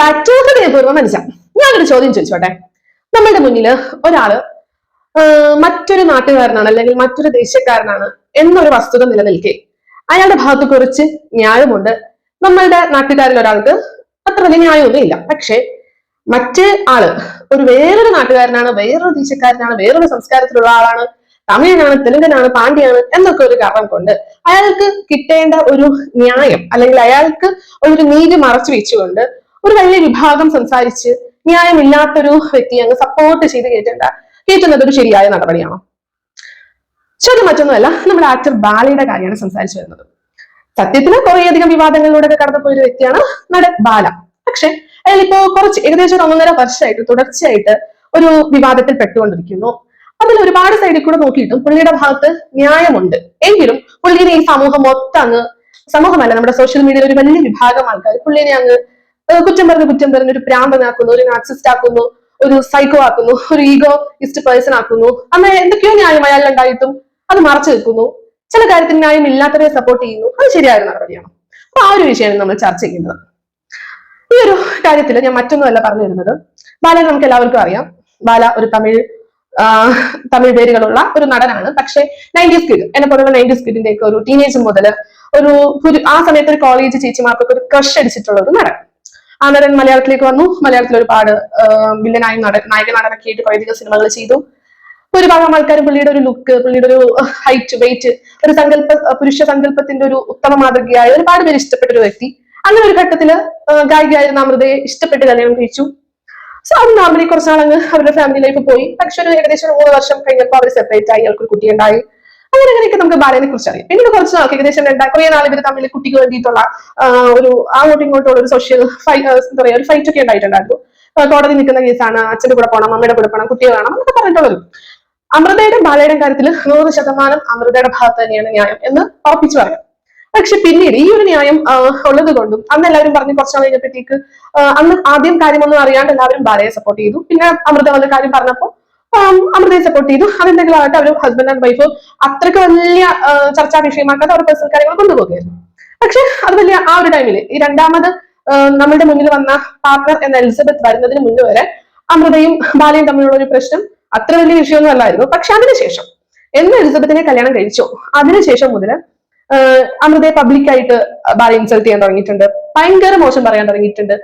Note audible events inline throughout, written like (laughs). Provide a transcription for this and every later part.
Back to പൂർവ മനസ്സിലാം ഞാനൊരു ചോദ്യം ചോദിച്ചോട്ടെ? നമ്മളുടെ മുന്നിൽ ഒരാൾ മറ്റൊരു നാട്ടുകാരനാണ് അല്ലെങ്കിൽ മറ്റൊരു ദേശക്കാരനാണ് എന്നൊരു വസ്തുത നിലനിൽക്കെ. അയാളുടെ ഭാഗത്ത് കുറച്ച് ന്യായമുണ്ട്. നമ്മളുടെ നാട്ടുകാരിൽ ഒരാൾക്ക് അത്ര വലിയ ന്യായമൊന്നും ഇല്ല. പക്ഷേ മറ്റേ ആൾ ഒരു വേറൊരു നാട്ടുകാരനാണ് വേറൊരു ദേശക്കാരനാണ് വേറൊരു സംസ്കാരത്തിലുള്ള ആളാണ് തമിഴനാണ് തെലുങ്കനാണ് പാണ്ഡ്യയാണ് എന്നൊക്കെ ഒരു കാരണം കൊണ്ട് അയാൾക്ക് കിട്ടേണ്ട ഒരു ന്യായം അല്ലെങ്കിൽ അയാൾക്ക് ഒരു നീതി മറച്ചു വെച്ചുകൊണ്ട് ഒരു വലിയ വിഭാഗം സംസാരിച്ച് ന്യായമില്ലാത്തൊരു വ്യക്തിയെ അങ്ങ് സപ്പോർട്ട് ചെയ്ത് കയറ്റേണ്ട കയറ്റുന്നത് ഒരു ശരിയായ നടപടിയാണോ? ചോദ്യം മറ്റൊന്നുമല്ല നമ്മൾ ആക്ടർ ബാലയുടെ കാര്യമാണ് സംസാരിച്ചു വരുന്നത്. സത്യത്തിന് കുറേയധികം വിവാദങ്ങളിലൂടെ കടന്നു പോയൊരു വ്യക്തിയാണ് നടൻ ബാല. പക്ഷെ അയാൾ ഇപ്പോ കുറച്ച് ഏകദേശം ഒരു ഒന്നര വർഷമായിട്ട് തുടർച്ചയായിട്ട് ഒരു വിവാദത്തിൽ പെട്ടുകൊണ്ടിരിക്കുന്നു. അതിൽ ഒരുപാട് സൈഡിൽ കൂടെ നോക്കിയിട്ടും പുള്ളിയുടെ ഭാഗത്ത് ന്യായമുണ്ട്. എങ്കിലും പുള്ളിയെ ഈ സമൂഹം മൊത്തം അങ്ങ് സമൂഹമല്ല നമ്മുടെ സോഷ്യൽ മീഡിയയിൽ ഒരു വലിയ വിഭാഗം ആൾക്കാർ പുള്ളിനെ അങ്ങ് കുറ്റം പറഞ്ഞ് കുറ്റം പറഞ്ഞ് ഒരു പ്രാന്തനാക്കുന്നു ഒരു നാക്സിസ്റ്റ് ആക്കുന്നു ഒരു സൈക്കോ ആക്കുന്നു ഒരു ഈഗോ ഇസ്റ്റ് പേഴ്സൺ ആക്കുന്നു. അങ്ങനെ എന്തൊക്കെയോ ന്യായം അയാളുണ്ടായിട്ടും അത് മറച്ചു വെക്കുന്നു. ചില കാര്യത്തിൽ ന്യായം ഇല്ലാത്തവരെ സപ്പോർട്ട് ചെയ്യുന്നു. അത് ശരിയായ നടപടിയാണ്. അപ്പൊ ആ ഒരു വിഷയമാണ് നമ്മൾ ചർച്ച ചെയ്യുന്നത്. ഈ ഒരു കാര്യത്തിൽ ഞാൻ മറ്റൊന്നുമല്ല പറഞ്ഞു വരുന്നത്. ബാല നമുക്ക് എല്ലാവർക്കും അറിയാം. ബാല ഒരു തമിഴ് തമിഴ് പേരുകളുള്ള ഒരു നടനാണ്. പക്ഷെ നയന്റീസ് കിഡ് എന്നെ പോലുള്ള നയന്റീസ് കിഡിന്റെ ഒക്കെ ഒരു ടീനേജ് മുതൽ ഒരു- ആ സമയത്ത് ഒരു കോളേജ് ചേച്ചിമാർക്കൊക്കെ ഒരു ക്രഷ് അടിച്ചിട്ടുള്ള ഒരു നടൻ. നടൻ മലയാളത്തിലേക്ക് വന്നു. മലയാളത്തിൽ ഒരുപാട് വില്ലനായി നടൻ നായക നടനൊക്കെ ആയിട്ട് കുറേയധികം സിനിമകൾ ചെയ്തു. ഒരുപാട് ആൾക്കാരും പുള്ളിയുടെ ഒരു ലുക്ക് പുള്ളിയുടെ ഒരു ഹൈറ്റ് വെയിറ്റ് ഒരു സങ്കല്പ പുരുഷ സങ്കല്പത്തിന്റെ ഒരു ഉത്തമ മാതൃകയായ ഒരുപാട് പേര് ഇഷ്ടപ്പെട്ട ഒരു വ്യക്തി. അങ്ങനെ ഒരു ഘട്ടത്തിൽ ഗായികയായിരുന്ന അമൃതയെ ഇഷ്ടപ്പെട്ട് കല്യാണം കഴിച്ചു. സോ അത് നോർമലി കുറച്ചാളങ്ങ് അവരുടെ ഫാമിലി ലൈഫ് പോയി. പക്ഷെ ഒരു ഏകദേശം മൂന്ന് വർഷം കഴിഞ്ഞപ്പോൾ അവർ സെപ്പറേറ്റ് ആയി. അവർക്ക് ഒരു കുട്ടി ഉണ്ടായി അങ്ങനെ അങ്ങനെയൊക്കെ നമുക്ക് ബാലനെ കുറിച്ച് അറിയാം. പിന്നീട് കുറച്ച് നാൾക്ക് ഏകദേശം രണ്ടാ കുറേ നാൾ ഇവർ തമ്മിൽ കുട്ടിക്ക് വേണ്ടിയിട്ടുള്ള ഒരു അങ്ങോട്ടും ഇങ്ങോട്ടുള്ള ഒരു സോഷ്യൽ എന്താ പറയുക ഒരു ഫൈറ്റ് ഒക്കെ ഉണ്ടായിട്ടുണ്ടായിരുന്നു. കോടതി നിൽക്കുന്ന കേസാണ് അച്ഛന്റെ കൂടെ പോകണം അമ്മയുടെ കൂടെ പോകണം കുട്ടിയെ വേണം എന്നൊക്കെ പറഞ്ഞിട്ടുള്ളത് അമൃതയുടെ ബാലയുടെ കാര്യത്തിൽ നൂറ് ശതമാനം അമൃതയുടെ ഭാഗത്ത് തന്നെയാണ് ന്യായം എന്ന് ഉറപ്പിച്ചു പറയാം. പക്ഷെ പിന്നീട് ഈ ഒരു ന്യായം ഉള്ളത് കൊണ്ടും അന്ന് എല്ലാവരും പറഞ്ഞ് കുറച്ച് നാൾ കഴിഞ്ഞപ്പോഴത്തേക്ക് അന്ന് ആദ്യം കാര്യമൊന്നും അറിയാണ്ട് എല്ലാവരും ബാലയെ സപ്പോർട്ട് ചെയ്തു. പിന്നെ അമൃത വന്ന കാര്യം പറഞ്ഞപ്പോൾ അമൃതയെ സപ്പോർട്ട് ചെയ്തു. അതെന്തെങ്കിലും ആവട്ടെ അവർ ഹസ്ബൻഡ് ആൻഡ് വൈഫ് അത്രയ്ക്ക് വലിയ ചർച്ചാ വിഷയമാക്കാതെ അവർ പേഴ്സണൽ കാര്യങ്ങൾ കൊണ്ടുപോകുകയായിരുന്നു. പക്ഷെ അത് വലിയ ആ ഒരു ടൈമിൽ ഈ രണ്ടാമത് നമ്മളുടെ മുന്നിൽ വന്ന പാർട്ണർ എന്ന എലിസബത്ത് വരുന്നതിന് മുന്നേ വരെ അമൃതയും ബാലയും തമ്മിലുള്ള ഒരു പ്രശ്നം അത്ര വലിയ വിഷയമൊന്നും അല്ലായിരുന്നു. പക്ഷെ അതിനുശേഷം എന്ന് എലിസബത്തിനെ കല്യാണം കഴിച്ചോ. അതിനുശേഷം മുതൽ അമൃതയെ പബ്ലിക്കായിട്ട് ബാല ഇൻസൾട്ട് ചെയ്യാൻ തുടങ്ങിയിട്ടുണ്ട്. ഭയങ്കര മോശം പറയാൻ തുടങ്ങിയിട്ടുണ്ട്.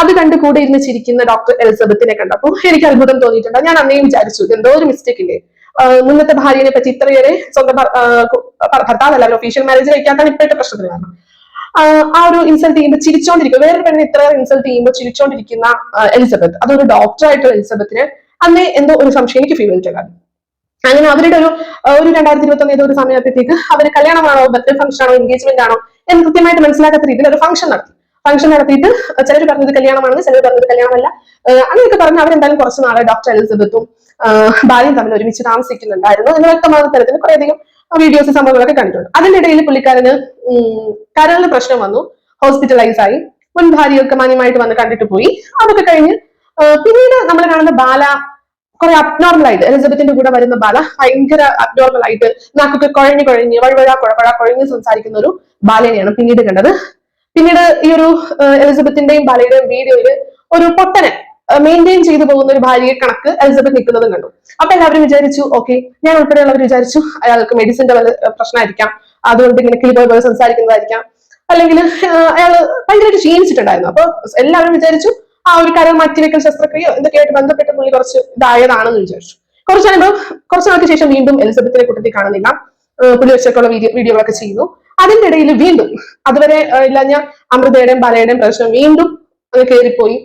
അത് കണ്ട് കൂടെ ഇരുന്ന് ചിരിക്കുന്ന ഡോക്ടർ എലിസബത്തിനെ കണ്ടപ്പോൾ എനിക്ക് അത്ഭുതം തോന്നിയിട്ടുണ്ട്. ഞാൻ അന്നേയും വിചാരിച്ചു എന്തോ ഒരു മിസ്റ്റേക്ക് ഇല്ലേ? മുന്നത്തെ ഭാര്യനെ പറ്റി ഇത്രയേറെ സ്വന്തം ഭർത്താവല്ല ഒഫീഷ്യൽ മാരേജ് കഴിക്കാത്താണ് ഇപ്പോഴത്തെ പ്രശ്നത്തിന് കാരണം. ആ ഒരു ഇൻസൾട്ട് ചെയ്യുമ്പോൾ ചിരിച്ചോണ്ടിരിക്കും. വേറൊരു പെണ്ണിനെ ഇത്രയേറെ ഇൻസൾട്ട് ചെയ്യുമ്പോൾ ചിരിച്ചോണ്ടിരിക്കുന്ന എലിസബത്ത് അതൊരു ഡോക്ടർ ആയിട്ടുള്ള എലിസബത്തിന് അന്നേ എന്തോ ഒരു സംശയം എനിക്ക് ഫീൽ ചെയ്തിട്ടുണ്ടായിരുന്നു അങ്ങനെ അവരുടെ ഒരു ഒരു രണ്ടായിരത്തി ഇരുപത്തി ഒന്ന് ഏതോ ഒരു സമയത്തേക്ക് അവർ കല്യാണമാണോ ബർത്ത്ഡേ ഫംഗ്ഷൻ ആണോ എൻഗേജ്മെന്റ് ആണോ എന്ന് കൃത്യമായിട്ട് മനസ്സിലാക്കാത്ത രീതിയിൽ ഒരു ഫംഗ്ഷൻ നടത്തി. ഫംഗ്ഷൻ നടത്തിയിട്ട് ചിലർ പറഞ്ഞത് കല്യാണമാണെന്ന് ചിലർ പറഞ്ഞത് കല്യാണമല്ല. അങ്ങനെയൊക്കെ പറഞ്ഞ് അവരെന്തായാലും കുറച്ച് നാളെ ഡോക്ടർ എലിസബത്തും ഭാര്യയും തമ്മിൽ ഒരുമിച്ച് താമസിക്കുന്നുണ്ടായിരുന്നു. എന്ന് വ്യക്തമാകുന്ന തരത്തിൽ കുറേയധികം വീഡിയോസ് സംഭവങ്ങളൊക്കെ കണ്ടിട്ടുണ്ട്. അതിനിടയിൽ പുള്ളിക്കാരന് കരളിന് പ്രശ്നം വന്നു. ഹോസ്പിറ്റലൈസ് ആയി. മുൻ ഭാര്യയൊക്കെ മാന്യമായിട്ട് വന്ന് കണ്ടിട്ട് പോയി. അതൊക്കെ കഴിഞ്ഞ് പിന്നീട് നമ്മൾ കാണുന്ന ബാല കുറെ അബ്നോർമൽ ആയിട്ട് എലിസബത്തിന്റെ കൂടെ വരുന്ന ബാല ഭയങ്കര അബ്നോർമൽ ആയിട്ട് നാക്കൊക്കെ കുഴഞ്ഞു കുഴഞ്ഞ് വഴുവഴ കുഴപ്പഴ കുഴഞ്ഞ് സംസാരിക്കുന്ന ഒരു ബാലനെയാണ് പിന്നീട് കണ്ടത്. പിന്നീട് ഈ ഒരു എലിസബത്തിന്റെയും ബാലയുടെയും വീഡിയോയിൽ ഒരു പൊട്ടനെ മെയിന്റെയിൻ ചെയ്തു പോകുന്ന ഒരു ഭാര്യയെ കണക്ക് എലിസബത്ത് നിൽക്കുന്നതും കണ്ടു. അപ്പൊ എല്ലാവരും വിചാരിച്ചു ഓക്കെ ഞാൻ ഉൾപ്പെടെയുള്ളവർ വിചാരിച്ചു അയാൾക്ക് മെഡിസിന്റെ വല്ല പ്രശ്നമായിരിക്കാം. അതുകൊണ്ട് ഇങ്ങനെ കിളിപോയി പോലെ സംസാരിക്കുന്നതായിരിക്കാം. അല്ലെങ്കിൽ അയാൾ ഭയങ്കരമായിട്ട് ക്ഷീണിച്ചിട്ടുണ്ടായിരുന്നു. അപ്പൊ എല്ലാവരും വിചാരിച്ചു ആ ഒരു കരം മാറ്റിവെക്കൽ ശസ്ത്രക്രിയ ഇതൊക്കെയായിട്ട് ബന്ധപ്പെട്ട പുള്ളി കുറച്ച് ഇതായതാണെന്ന് വിചാരിച്ചു. കുറച്ച് നേരം കുറച്ച് നാൾക്ക് ശേഷം വീണ്ടും എലിസബത്തിനെ കൂട്ടത്തിൽ കാണുന്നില്ല. പുള്ളി വെച്ചൊക്കെയുള്ള വീഡിയോ വീഡിയോകളൊക്കെ ചെയ്യുന്നു. അതിന്റെ ഇടയിൽ വീണ്ടും അതുവരെ ഇല്ലാഞ്ഞ അമൃതയുടെയും ബാലയുടെയും പ്രശ്നം വീണ്ടും കയറിപ്പോയി